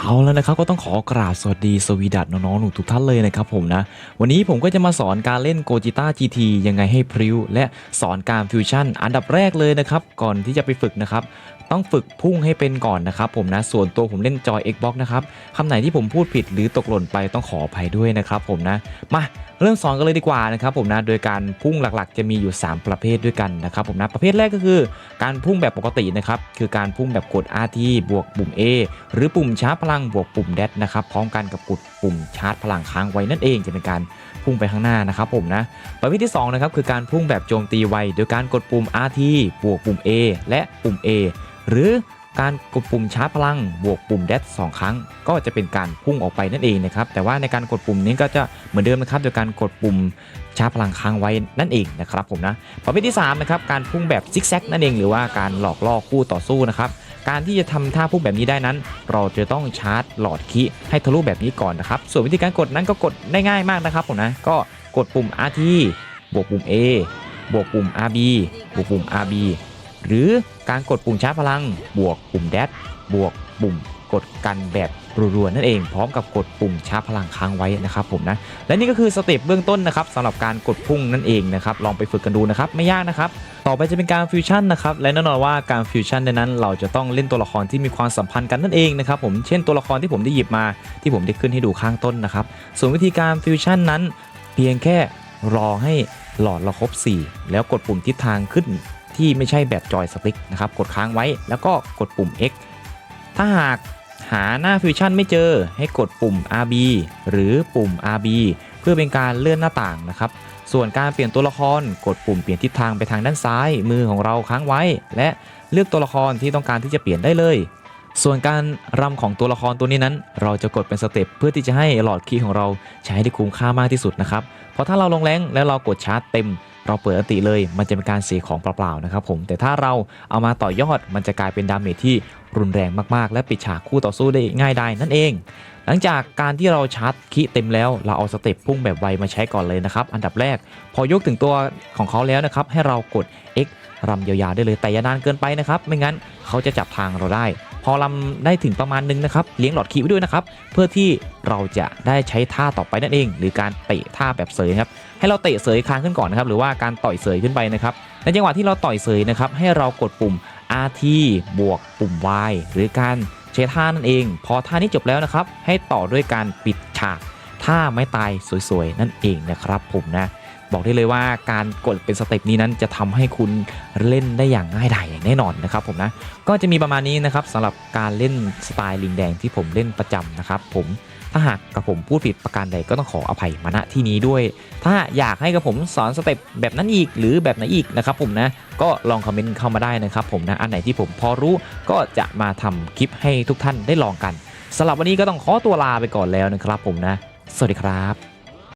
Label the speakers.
Speaker 1: เอาแล้วนะครับก็ต้องขอกราบสวัสดีสวีดัตน้องๆหนูทุกท่านเลยนะครับผมนะ วันนี้ผมก็จะมาสอนการเล่นโกจิต้า GT ยังไงให้พริ้ว และสอนการฟิวชั่นอันดับแรกเลยนะครับ ก่อนที่จะไปฝึกนะครับ ต้องฝึกพุ่งให้เป็นก่อนนะครับผมนะส่วนตัวผมเล่นจอย Xbox นะครับคำไหนที่ผมพูดผิดหรือตกหล่นไปต้องขออภัยด้วยนะครับผมนะมาเริ่มสอนกันเลยดีกว่านะครับผมนะโดยการพุ่งหลักๆ จะมีอยู่ 3 ประเภทด้วยกันนะครับผมนะประเภทแรกก็คือ การพุ่งแบบปกตินะครับคือการพุ่งแบบกด RT บวกปุ่ม A หรือปุ่มชาร์จพลังบวกปุ่ม d ดนะครับพร้อมกันกับกดปุ่มชาร์จพลังค้างไว้นั่นเองจะเป็นการพุ่งไปข้างหน้านะครับผมนะประเภทที่2นะครับคือการพุ่งแบบโจมตีไวโดยการกดปุ่ม RT บวกปุ่ม A และปุ่ม A หรือการกดปุ่มชาร์จพลังบวกปุ่ม d ดสสองครั้ง ก็จะเป็นการพุ่งออกไปนั่นเองนะครับแต่ว่าในการกดปุ่มนี้ก็จะเหมือนเดิมนะครับโดยการกดปุ่มชาร์จพลังค้างไว้นั่นเองนะครับผมนะประเภทที่3นะครับการพุ่งแบบซิกแซกนั่นเองหรือว่าการหลอกล่อคู่ต่อสู้นะครับการที่จะทำท่าพุ่งแบบนี้ได้นั้น เราจะต้องชาร์จหลอดคีให้ทะลุแบบนี้ก่อนนะครับส่วนวิธีการกดนั้นก็กดได้ง่ายมากนะครับผมนะก็กดปุ่ม RT บวกปุ่ม A บวกปุ่ม RB บวกปุ่ม RB หรือการกดปุ่มชาร์จพลัง บวกปุ่ม d ดบวกปุ่มกดกันแบบรัวๆนั่นเองพร้อมกับกดปุ่มชาร์จพลังค้างไว้นะครับผมนะและนี่ก็คือสเต็ปเบื้องต้นนะครับสำหรับการกดพุ่งนั่นเองนะครับลองไปฝึกกันดูนะครับไม่ยากนะครับต่อไปจะเป็นการฟิวชั่นนะครับและแน่นอนว่าการฟิวชั่นในนั้นเราจะต้องเล่นตัวละครที่มีความสัมพันธ์กันนั่นเองนะครับผมเช่นตัวละครที่ผมได้หยิบมาที่ผมได้ขึ้นให้ดูข้างต้นนะครับส่วนวิธีการฟิวชั่นนั้น เพียงแค่รอให้หลอดเราครบ 4 แล้วกดปุ่มทิศทางขึ้น ที่ไม่ใช่แบบจอยสติ๊กนะครับกดค้างไว้แล้วก็กดปุ่ม X ถ้าหากหาหน้าฟิวชั่นไม่เจอให้กดปุ่ม RB หรือปุ่ม RB เพื่อเป็นการเลื่อนหน้าต่างนะครับ ส่วนการเปลี่ยนตัวละครกดปุ่มเปลี่ยนทิศทางไปทางด้านซ้ายมือของเราค้างไว้ และเลือกตัวละครที่ต้องการที่จะเปลี่ยนได้เลย ส่วนการรำของตัวละครตัวนี้นั้น เราจะกดเป็นสเต็ปเพื่อที่จะให้หลอดคีย์ของเราใช้ได้คุ้มค่ามากที่สุดนะครับเพราะถ้าเราลงแรงแล้วเรากดชาร์จเต็ม เราเปิดอันติเลยมันจะเป็นการเสียของเปล่าๆนะครับผมแต่ถ้าเราเอามาต่อยอดมันจะกลายเป็นดาเมจที่รุนแรงมากๆ และปิดฉากคู่ต่อสู้ได้ง่ายได้นั่นเอง หลังจากการที่เราชาร์จคิเต็มแล้ว เราเอาสเต็ปพุ่งแบบไวมาใช้ก่อนเลยนะครับ อันดับแรก พอยกถึงตัวของเขาแล้วนะครับ ให้เรากด X รำยาวๆได้เลยแต่อย่านานเกินไปนะครับ ไม่งั้นเขาจะจับทางเราได้ อรำได้ถึงประมาณนึงนะครับ เลี้ยงหลอดคีไว้ด้วยนะครับ เพื่อที่เราจะได้ใช้ท่าต่อไปนั่นเอง หรือการเตะท่าแบบเสยครับ ให้เราเตะเสยคางขึ้นก่อนนะครับ หรือว่าการต่อยเสยขึ้นไปนะครับ ในจังหวะที่เราต่อยเสยนะครับ ให้เรากดปุ่ม RT บวกปุ่ม Y หรือการใช้ท่านั่นเอง พอท่านี้จบแล้วนะครับ ให้ต่อด้วยการปิดฉากท่าไม้ตายสวยๆนั่นเองนะครับผมนะ บอกได้เลยว่าการกดเป็นสเต็ปนี้นั้นจะทำให้คุณเล่นได้อย่างง่ายดายอย่างแน่นอนนะครับผมนะก็จะมีประมาณนี้นะครับสำหรับการเล่นสไตล์ลิงแดงที่ผมเล่นประจำนะครับผมถ้าหากกับผมพูดผิดประการใดก็ต้องขออภัยมาณที่นี้ด้วย ถ้าอยากให้กับผมสอนสเต็ปแบบนั้นอีกหรือแบบไหนอีกนะครับผมนะก็ลองคอมเมนต์เข้ามาได้นะครับผมนะอันไหนที่ผมพอรู้ก็จะมาทำคลิปให้ทุกท่านได้ลองกันสำหรับวันนี้ก็ต้องขอตัวลาไปก่อนแล้วนะครับผมนะ สวัสดีครับ